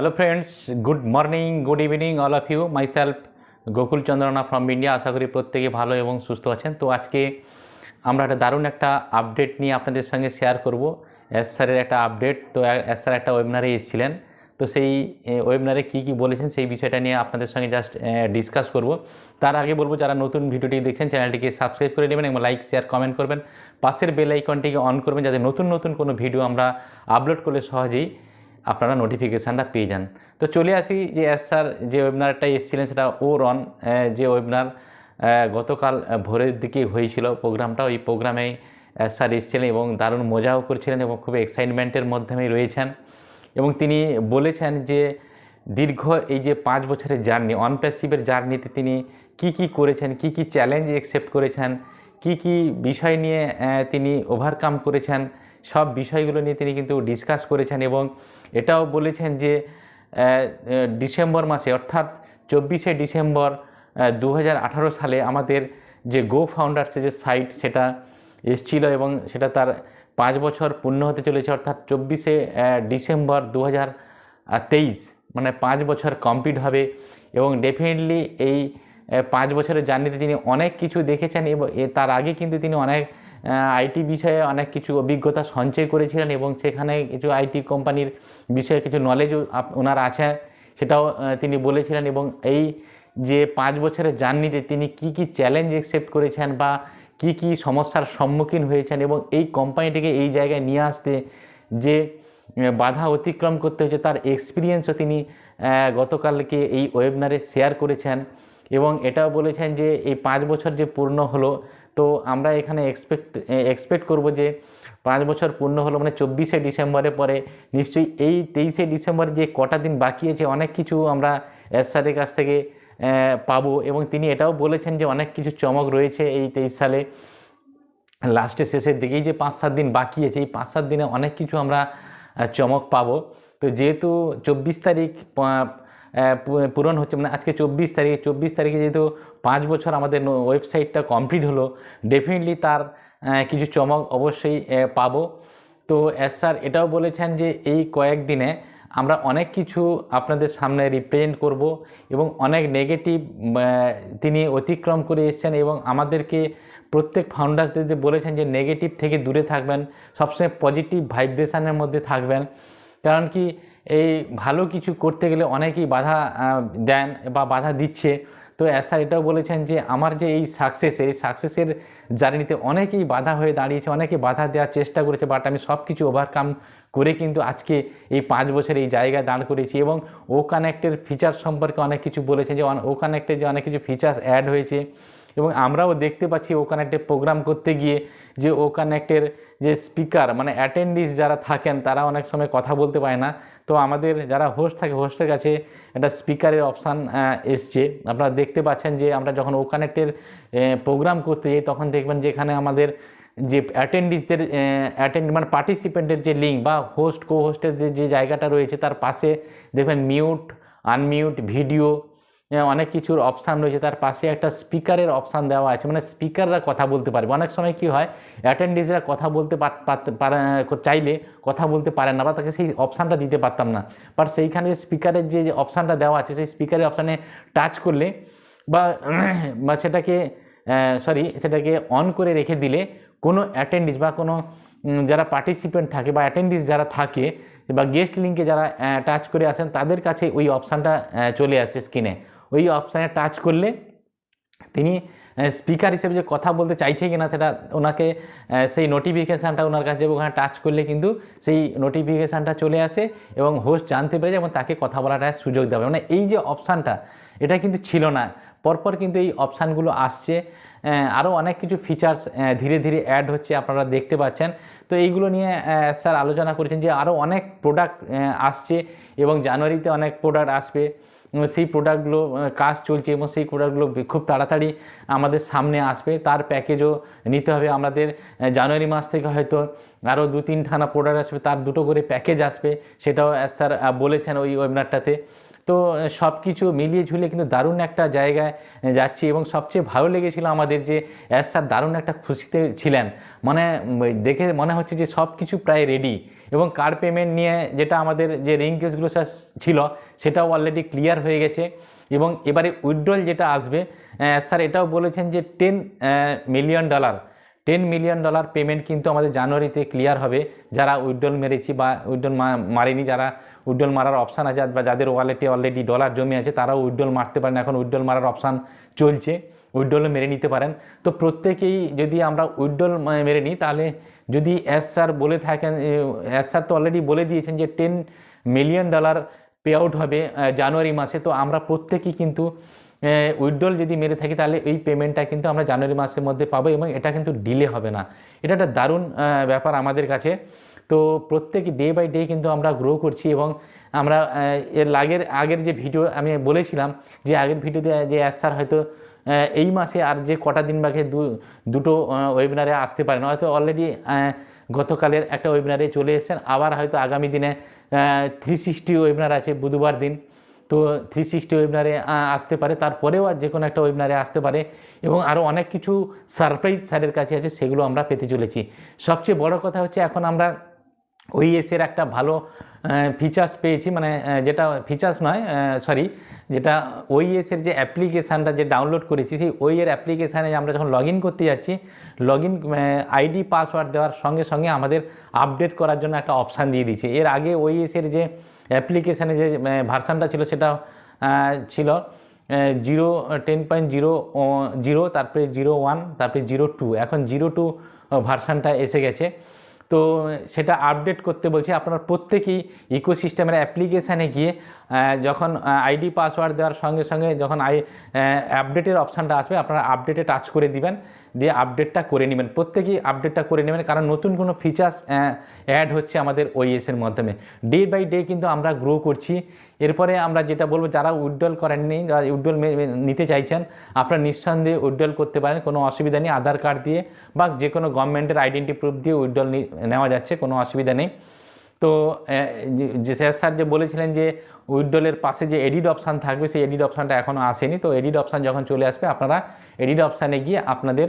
Hello friends good morning good evening all of you myself Gokul Chandrana from India আশা করি প্রত্যেকে ভালো এবং সুস্থ আছেন। তো আজকে আমরা একটা দারুণ একটা আপডেট নিয়ে আপনাদের সঙ্গে শেয়ার করব। এস স্যারের একটা আপডেট তো এস স্যার একটা ওয়েবিনারে এসেছিলেন। তো সেই ওয়েবিনারে কী কী বলেছেন সেই বিষয়টা নিয়ে আপনাদের সঙ্গে জাস্ট ডিসকাস করব। তার আগে বলব, যারা নতুন ভিডিওটি দেখছেন, চ্যানেলটিকে সাবস্ক্রাইব করে নেবেন এবং লাইক শেয়ার কমেন্ট করবেন। পাশের বেল আইকনটিকে অন করবেন, যাতে নতুন নতুন কোনো ভিডিও আমরা আপলোড করলে সহজেই আপনারা নোটিফিকেশানটা পেয়ে যান। তো চলে আসি যে এস স্যার যে ওয়েবিনারটা এসেছিলেন সেটা ও রন যে ওয়েবিনার গতকাল ভোরের দিকে হয়েছিল। প্রোগ্রামটা ওই প্রোগ্রামেই এস স্যার এসেছিলেন এবং দারুণ মজাও করছিলেন এবং খুব এক্সাইটমেন্টের মাধ্যমেই রয়েছেন। এবং তিনি বলেছেন যে দীর্ঘ এই যে পাঁচ বছরের জার্নি অনপ্যাসিভের জার্নিতে তিনি কি কি করেছেন, কি কি চ্যালেঞ্জ অ্যাকসেপ্ট করেছেন, কি কি বিষয় নিয়ে তিনি ওভারকাম করেছেন সব বিষয়গুলো নিয়ে তিনি কিন্তু ডিসকাস করেছেন এবং এটাও বলেছেন যে ডিসেম্বর মাসে অর্থাৎ চব্বিশে ডিসেম্বর দু হাজার আঠারো সালে আমাদের যে গো ফাউন্ডার্সের যে সাইট সেটা এসছিল এবং সেটা তার পাঁচ বছর পূর্ণ হতে চলেছে। অর্থাৎ চব্বিশে ডিসেম্বর দু মানে পাঁচ বছর কমপ্লিট হবে এবং ডেফিনেটলি এই পাঁচ বছরের জার্নিতে তিনি অনেক কিছু দেখেছেন এবং তার আগে কিন্তু তিনি অনেক আইটি বিষয়ে অনেক কিছু অভিজ্ঞতা সঞ্চয় করেছিলেন এবং সেখানে কিছু আইটি কোম্পানির বিষয়ে কিছু নলেজও ওনার আছে, সেটাও তিনি বলেছিলেন এবং এই যে পাঁচ বছরের জার্নিতে তিনি কি কি চ্যালেঞ্জ অ্যাকসেপ্ট করেছেন বা কি কি সমস্যার সম্মুখীন হয়েছেন এবং এই কোম্পানিটিকে এই জায়গায় নিয়ে আসতে যে বাধা অতিক্রম করতে হয়েছে তার এক্সপিরিয়েন্সও তিনি গতকালকে এই ওয়েবনারে শেয়ার করেছেন এবং এটাও বলেছেন যে এই পাঁচ বছর যে পূর্ণ হলো তো আমরা এখানে এক্সপেক্ট এক্সপেক্ট করব যে পাঁচ বছর পূর্ণ হলো মানে চব্বিশে ডিসেম্বরের পরে নিশ্চয়ই এই তেইশে ডিসেম্বর যে কটা দিন বাকি আছে, অনেক কিছু আমরা এস কাছ থেকে পাবো। এবং তিনি এটাও বলেছেন যে অনেক কিছু চমক রয়েছে এই তেইশ সালে। লাস্টের শেষের দিকেই যে পাঁচ সাত দিন বাকি আছে, এই পাঁচ সাত দিনে অনেক কিছু আমরা চমক পাবো। তো যেহেতু চব্বিশ তারিখ পূরণ হচ্ছে। মানে আজকে চব্বিশ তারিখ, চব্বিশ তারিখে যেহেতু পাঁচ বছর আমাদের ওয়েবসাইটটা কমপ্লিট হলো ডেফিনেটলি তার কিছু চমক অবশ্যই পাবো। তো এস স্যার এটাও বলেছেন যে এই কয়েকদিনে আমরা অনেক কিছু আপনাদের সামনে রিপ্রেজেন্ট করব এবং অনেক নেগেটিভ তিনি অতিক্রম করে এসেছেন এবং আমাদেরকে প্রত্যেক ফাউন্ডার্সদের বলেছেন যে নেগেটিভ থেকে দূরে থাকবেন, সবসময় পজিটিভ ভাইব্রেশনের মধ্যে থাকবেন। কারণ কি এই ভালো কিছু করতে গেলে অনেকেই বাধা দেন বা বাধা দিচ্ছে। তো স্যার এটাও বলেছেন যে, আমার যে এই সাকসেসের এই সাকসেসের জার্নিতে অনেকেই বাধা হয়ে দাঁড়িয়েছে, অনেকে বাধা দেওয়ার চেষ্টা করেছে বাট আমি সব কিছু ওভারকাম করে কিন্তু আজকে এই পাঁচ বছর এই জায়গায় দাঁড় করেছি। এবং ও কানেক্টের ফিচার সম্পর্কে অনেক কিছু বলেছে যে ও কানেক্টের যে অনেক কিছু ফিচার্স অ্যাড হয়েছে। এবং আমরাও দেখতে পাচ্ছি ও কানেক্টের প্রোগ্রাম করতে গিয়ে যে ও কানেক্টের যে স্পিকার মানে অ্যাটেন্ডিস যারা থাকেন, তারা অনেক সময় কথা বলতে পারে না। তো আমাদের যারা হোস্ট থাকে হোস্টের কাছে একটা স্পিকারের অপশান এসছে। আপনারা দেখতে পাচ্ছেন যে আমরা যখন ও কানেক্টের প্রোগ্রাম করতে যাই, তখন দেখবেন যেখানে আমাদের যে অ্যাটেন্ডিসদের অ্যাটেন্ড মানে পার্টিসিপেন্টের যে লিঙ্ক বা হোস্ট কো হোস্টের যে জায়গাটা রয়েছে, তার পাশে দেখবেন মিউট আনমিউট ভিডিও অনেক কিছুর অপশান রয়েছে। তার পাশে একটা স্পিকারের অপশান দেওয়া আছে। মানে স্পিকাররা কথা বলতে পারবে অনেক সময় কি হয় অ্যাটেন্ডিসরা কথা বলতে পারে চাইলে কথা বলতে পারেন না বা তাকে সেই অপশানটা দিতে পারতাম না। বাট সেইখানে যে স্পিকারের যে অপশানটা দেওয়া আছে, সেই স্পিকারের অপশানে টাচ করলে বা বা সেটাকে সরি সেটাকে অন করে রেখে দিলে কোনো অ্যাটেন্ডিস বা কোনো যারা পার্টিসিপেন্ট থাকে বা অ্যাটেন্ডিস যারা থাকে বা গেস্ট লিঙ্কে যারা টাচ করে আসেন, তাদের কাছে ওই অপশানটা চলে আসে স্ক্রিনে ওই অপশানে টাচ করলে তিনি স্পিকার হিসেবে যে কথা বলতে চাইছে কিনা সেটা ওনাকে সেই নোটিফিকেশানটা ওনার কাছে ওখানে টাচ করলে কিন্তু সেই নোটিফিকেশানটা চলে আসে এবং হোস্ট জানতে পেরে এবং তাকে কথা বলার একটা সুযোগ দেবে মানে এই যে অপশানটা, এটা কিন্তু ছিল না। পরপর কিন্তু এই অপশানগুলো আসছে। আরও অনেক কিছু ফিচার্স ধীরে ধীরে অ্যাড হচ্ছে, আপনারা দেখতে পাচ্ছেন। তো এইগুলো নিয়ে স্যার আলোচনা করেছেন যে আরও অনেক প্রোডাক্ট আসছে এবং জানুয়ারিতে অনেক প্রোডাক্ট আসবে। সেই প্রোডাক্টগুলো কাজ চলছে এবং সেই প্রোডাক্টগুলো খুব তাড়াতাড়ি আমাদের সামনে আসবে। তার প্যাকেজও নিতে হবে। আমাদের জানুয়ারি মাস থেকে হয়তো আরও দু তিনখানা প্রোডাক্ট আসবে। তার দুটো করে প্যাকেজ আসবে। সেটাও স্যার বলেছেন ওই ওয়েবনারটাতে তো সব কিছু মিলিয়ে ঝুলিয়ে কিন্তু দারুণ একটা জায়গায় যাচ্ছি এবং সবচেয়ে ভালো লেগেছিল আমাদের যে এস স্যার দারুণ একটা খুশিতে ছিলেন। মানে দেখে মনে হচ্ছে যে সব কিছু প্রায় রেডি এবং কার্ড পেমেন্ট নিয়ে যেটা আমাদের যে রিং কেসগুলো স্যার ছিল, সেটাও অলরেডি ক্লিয়ার হয়ে গেছে এবং এবারে উইথড্রল যেটা আসবে স্যার এটাও বলেছেন যে ten million dollar ten million dollar payment কিন্তু আমাদের জানুয়ারিতে ক্লিয়ার হবে। যারা উইথড্রল মেরেছি বা উইথড্রল মারেনি, যারা উইথড্রল মারার অপশান আছে বা যাদের ওয়ালেটে অলরেডি ডলার জমে আছে, তারাও উইথড্রল মারতে পারেন। এখন উইথড্রল মারার অপশান চলছে উইথড্রল মেরে নিতে পারেন। তো প্রত্যেকেই যদি আমরা উইথড্রল মেরে নিই, তাহলে যদি এস স্যার বলে থাকেন এস স্যার তো অলরেডি বলে দিয়েছেন যে ten million dollar pay out হবে জানুয়ারি মাসে। তো আমরা প্রত্যেকেই কিন্তু উইথড্রল যদি মেরে থাকি, তাহলে এই পেমেন্টটা কিন্তু আমরা জানুয়ারি মাসের মধ্যে পাবো এবং এটা কিন্তু ডিলে হবে না। এটা একটা দারুণ ব্যাপার আমাদের কাছে। তো প্রত্যেক ডে বাই ডে কিন্তু আমরা গ্রো করছি এবং আমরা এর আগের আগের যে ভিডিও আমি বলেছিলাম, যে আগের ভিডিওতে যে স্যার হয়তো এই মাসে আর যে কটা দিন বাকি দুটো ওয়েবিনারে আসতে পারেন। হয়তো অলরেডি গতকালের একটা ওয়েবিনারে চলে এসেছেন। আবার হয়তো আগামী দিনে থ্রি সিক্সটি ওয়েবিনার আছে, বুধবার দিন। তো থ্রি সিক্সটি ওয়েবিনারে আসতে পারে। তারপরেও আর যে কোনো একটা ওয়েবিনারে আসতে পারে এবং আরও অনেক কিছু সারপ্রাইজ স্যারের কাছে আছে, সেগুলো আমরা পেতে চলেছি। সবচেয়ে বড় কথা হচ্ছে, এখন আমরা ওই এসের একটা ভালো ফিচার্স পেয়েছি মানে যেটা ফিচার্স নয় সরি যেটা ওইএসের যে অ্যাপ্লিকেশানটা যে ডাউনলোড করেছি, সেই ওইয়ের অ্যাপ্লিকেশানে আমরা যখন লগ করতে যাচ্ছি লগ আইডি পাসওয়ার্ড দেওয়ার সঙ্গে সঙ্গে আমাদের আপডেট করার জন্য একটা অপশান দিয়ে দিয়েছে। এর আগে ওইএসের যে অ্যাপ্লিকেশানে যে ভার্সানটা ছিল, সেটা ছিল zero ten point zero zero তারপরে জিরো ওয়ান তারপরে জিরো টু এখন জিরো টু ভার্সানটা এসে গেছে। তো সেটা আপডেট করতে বলছি, আপনার প্রত্যেকেই ইকোসিস্টেমের অ্যাপ্লিকেশানে গিয়ে যখন আইডি পাসওয়ার্ড দেওয়ার সঙ্গে সঙ্গে যখন আই আপডেটের অপশানটা আসবে, আপনারা আপডেটে টাচ করে দিবেন, দিয়ে আপডেটটা করে নেবেন। প্রত্যেকেই আপডেটটা করে নেবেন, কারণ নতুন কোনো ফিচার্স অ্যাড হচ্ছে আমাদের ওইএসের মাধ্যমে। ডে বাই ডে কিন্তু আমরা গ্রো করছি। এরপরে আমরা যেটা বলব, যারা উইথড্রল করেননি, যারা উইথড্রল নিতে চাইছেন, আপনারা নিঃসন্দেহে উইথড্রল করতে পারেন, কোনো অসুবিধা নেই, আধার কার্ড দিয়ে বা যে কোনো গভর্নমেন্টের আইডেন্টি প্রুফ দিয়ে উইথড্রল নেওয়া যাচ্ছে, কোনো অসুবিধা নেই। তো যে- স্যার স্যার যে বলেছিলেন যে উইথড্রলের পাশে যে এডিট অপশান থাকবে, সেই এডিট অপশানটা এখনও আসেনি। তো এডিট অপশান যখন চলে আসবে, আপনারা এডিট অপশানে গিয়ে আপনাদের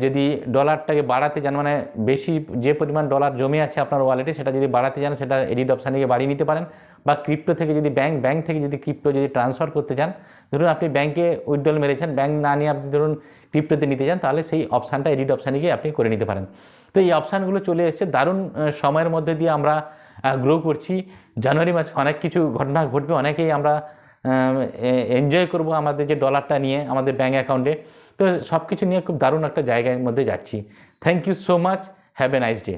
যদি ডলারটাকে বাড়াতে চান মানে বেশি যে পরিমাণ ডলার জমে আছে আপনার ওয়ালেটে সেটা যদি বাড়াতে চান, সেটা এডিট অপশানে গিয়ে বাড়িয়ে নিতে পারেন। বা ক্রিপ্টো থেকে যদি ব্যাংক ব্যাংক থেকে যদি ক্রিপ্টো যদি ট্রান্সফার করতে চান, ধরুন আপনি ব্যাংকে উইথড্রল মেরেছেন ব্যাংক না নিয়ে আপনি ধরুন ক্রিপ্টোতে নিতে চান, তাহলে সেই অপশানটা এডিট অপশানে গিয়ে আপনি করে নিতে পারেন। তো এই অপশানগুলো চলে এসেছে। দারুণ সময়ের মধ্যে দিয়ে আমরা গ্রো করছি। জানুয়ারি মাসে অনেক কিছু ঘটনা ঘটবে, অনেকেই আমরা এনজয় করব আমাদের যে ডলারটা নিয়ে, আমাদের ব্যাঙ্ক অ্যাকাউন্টে তো সব কিছু নিয়ে খুব দারুণ একটা জায়গার মধ্যে যাচ্ছি। Thank you so much have a nice day